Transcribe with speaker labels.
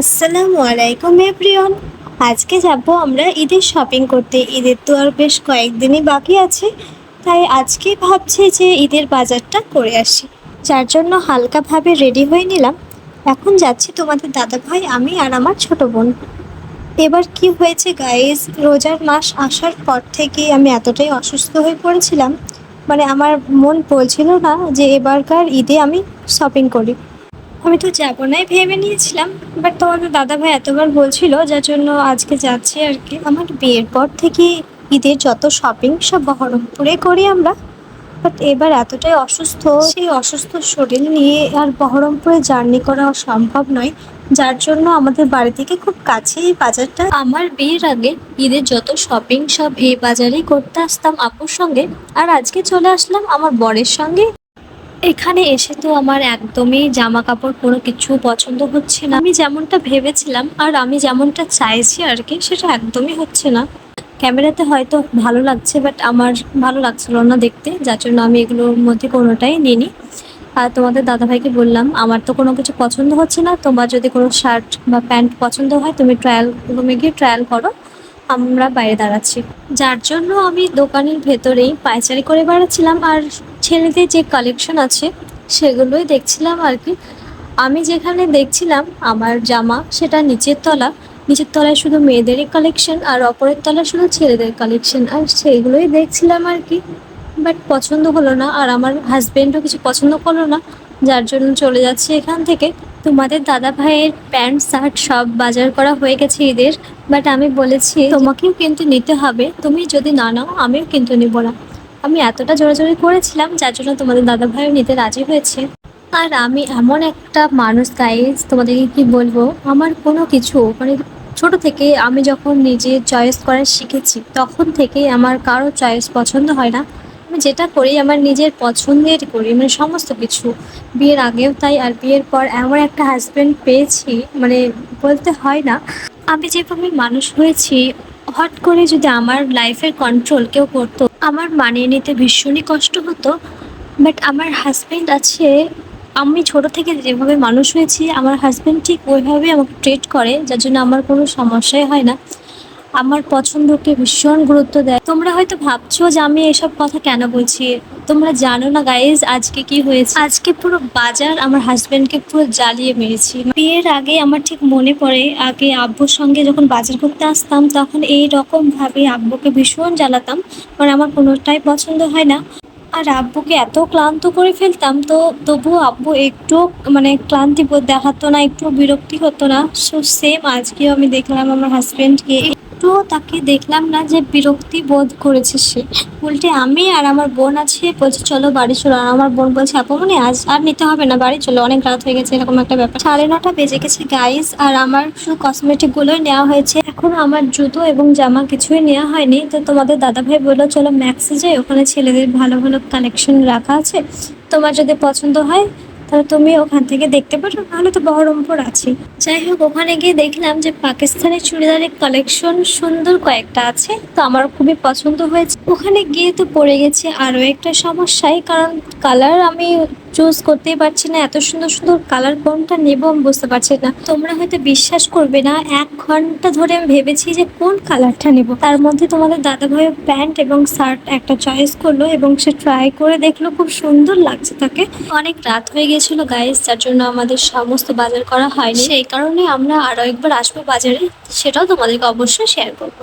Speaker 1: আসসালামু আলাইকুম, এভরিওয়ান। আজকে যাব আমরা ঈদের শপিং করতে। ঈদের তো আর বেশ কয়েকদিনই বাকি আছে, তাই আজকে ভাবছি যে ঈদের বাজারটা করে আসি। যার জন্য হালকাভাবে রেডি হয়ে নিলাম। এখন যাচ্ছি তোমাদের দাদা ভাই আমি আর আমার ছোট বোন। এবার কি হয়েছে গাইজ রোজার মাস আসার পর থেকে আমি এতটাই অসুস্থ হয়ে পড়েছিলাম। মানে আমার মন বলছিল না যে এবারকার ঈদে আমি শপিং করি। আমি তো যাব নাই, ভেবে নিয়েছিলাম। বাট তোমাদের দাদা ভাই এতবার বলছিল যার জন্য আজকে যাচ্ছি আর কি। আমার বিয়ের পর থেকে ঈদের যত শপিং সব বহরমপুরে করি আমরা। বাট এবার এতটাই অসুস্থ, সেই অসুস্থ শরীর নিয়ে আর বহরমপুরে জার্নি করা সম্ভব নয়। যার জন্য আমাদের বাড়ি থেকে খুব কাছেই বাজারটা। আমার বিয়ের আগে ঈদের যত শপিং সব এই বাজারেই করতে আসতাম আপুর সঙ্গে। আর আজকে চলে আসলাম আমার বরের সঙ্গে। এখানে এসে তো আমার একদমই জামা কাপড় কোনো কিছু পছন্দ হচ্ছে না। আমি যেমনটা ভেবেছিলাম আর আমি যেমনটা চাইছি আর কি, সেটা একদমই হচ্ছে না। ক্যামেরাতে হয়তো ভালো লাগছে বাট আমার ভালো লাগছিল না দেখতে, যার জন্য আমি এগুলোর মধ্যে কোনোটাই নিইনি। আর তোমাদের দাদাভাইকে বললাম, আমার তো কোনো কিছু পছন্দ হচ্ছে না, তোমার যদি কোনো শার্ট বা প্যান্ট পছন্দ হয়, তুমি ট্রায়াল রুমে গিয়ে ট্রায়াল করো, আমরা বাইরে দাঁড়াচ্ছি। যার জন্য আমি দোকানের ভেতরেই পায়চারি করে বেড়াচ্ছিলাম আর ছেলেদের যে কালেকশন আছে, সেগুলোই দেখছিলাম আর কি। আমি যেখানে দেখছিলাম, আমার জামা সেটা নিচের তলা। নিচের তলায় শুধু মেয়েদেরই কালেকশন আর অপরের তলায় শুধু ছেলেদের কালেকশন আর সেইগুলোই দেখছিলাম আর কি। বাট পছন্দ হলো না আর আমার হাজবেন্ডও কিছু পছন্দ করল না। যার জন্য চলে যাচ্ছি এখান থেকে। তোমাদের দাদা ভাইয়ের প্যান্ট, শার্ট সব বাজার করা হয়ে গেছে ঈদের। বাট আমি বলেছি, তোমাকেও কিন্তু নিতে হবে। তুমি যদি না নাও, আমিও কিন্তু নিব না। আমি এতটা জোরাজোরি করেছিলাম, যার জন্য তোমাদের দাদা ভাইও নিতে রাজি হয়েছে। আর আমি এমন একটা মানুষ গাইজ তোমাদেরকে কি বলব? আমার কোনো কিছু মানে ছোট থেকে আমি যখন নিজে চয়েস করা শিখেছি, তখন থেকে আমার কারও চয়েস পছন্দ হয় না। আমি যেটা করি, আমার নিজের পছন্দের করি মানে সমস্ত কিছু। বিয়ের আগেও তাই, আর বিয়ের পর এমন একটা হাজব্যান্ড পেয়েছি মানে বলতে হয় না। আমি যেভাবে মানুষ হয়েছি হট করে যদি আমার লাইফের কন্ট্রোল কেউ করতো, আমার মানিয়ে নিতে ভীষণই কষ্ট হতো বাট আমার হাজব্যান্ড আছে, আমি ছোট থেকে যেভাবে মানুষ হয়েছি, আমার হাজব্যান্ড ঠিক ওইভাবেই আমাকে ট্রিট করে, যার জন্য আমার কোনো সমস্যাই হয় না। আমার পছন্দকে ভীষণ গুরুত্ব দেয়। তোমরা হয়তো ভাবছ যে আমি এসব কথা কেন বলছি? তোমরা জানো না গাইজ আজকে কি হয়েছে? আজকে পুরো বাজার আমার হাজবেন্ডকে পুরো জ্বালিয়ে মেরেছি। বিয়ের আগে আমার ঠিক মনে পড়ে, আগে আব্বুর সঙ্গে যখন বাজার করতে আসতাম, তখন এই রকম ভাবে আব্বুকে ভীষণ জ্বালাতাম মানে আমার কোনোটাই পছন্দ হয় না। আর আব্বুকে এত ক্লান্ত করে ফেলতাম, তো তবুও আব্বু একটু মানে ক্লান্তি দেখাতো না, একটু বিরক্তি হতো না। সো সেম আজকেও আমি দেখলাম আমার হাজবেন্ডকে একটুও তাকে দেখলাম না যে বিরক্তি বোধ করেছে সে। উল্টে আমি আর আমার বোন আছে, বলছে, চলো বাড়ি চলো। আর আমার বোন বলছে মানে আজ আর নিতে হবে না, বাড়ি চলো। অনেক রাত হয়ে গেছে, এরকম একটা ব্যাপার। সাড়ে নটা বেজে গেছে গাইস আর আমার শুধু কসমেটিকগুলোই নেওয়া হয়েছে। এখন আমার জুতো এবং জামা কিছুই নেওয়া হয়নি। তো তোমাদের দাদাভাই বলল, চলো ম্যাক্সে যাই ওখানে ছেলেদের ভালো ভালো কালেকশন রাখা আছে। তোমার যদি পছন্দ হয় তাহলে তুমি ওখান থেকে দেখতে পারো, নাহলে তো বহরমপুর আছে। যাই হোক, ওখানে গিয়ে দেখলাম যে পাকিস্তানের চুড়িদারের কালেকশন সুন্দর কয়েকটা আছে, তো আমার খুবই পছন্দ হয়েছে। ওখানে গিয়ে তো পড়ে গেছে আরও একটা সমস্যায় কারণ কালার আমি চুজ করতেই পারছি না, এত সুন্দর সুন্দর কালার কোনটা নেব আমি বুঝতে পারছি না। তোমরা হয়তো বিশ্বাস করবে না, এক ঘণ্টা ধরে আমি ভেবেছি যে কোন কালারটা নেব। তার মধ্যে তোমাদের দাদা ভাই প্যান্ট এবং শার্ট একটা চয়েস করল এবং সে ট্রাই করে দেখল, খুব সুন্দর লাগছে তাকে। অনেক রাত হয়ে গেছিল গাইস যার জন্য আমাদের সমস্ত বাজার করা হয়নি। সেই কারণে আমরা আরও একবার আসব বাজারে, সেটাও তোমাদেরকে অবশ্যই শেয়ার করব।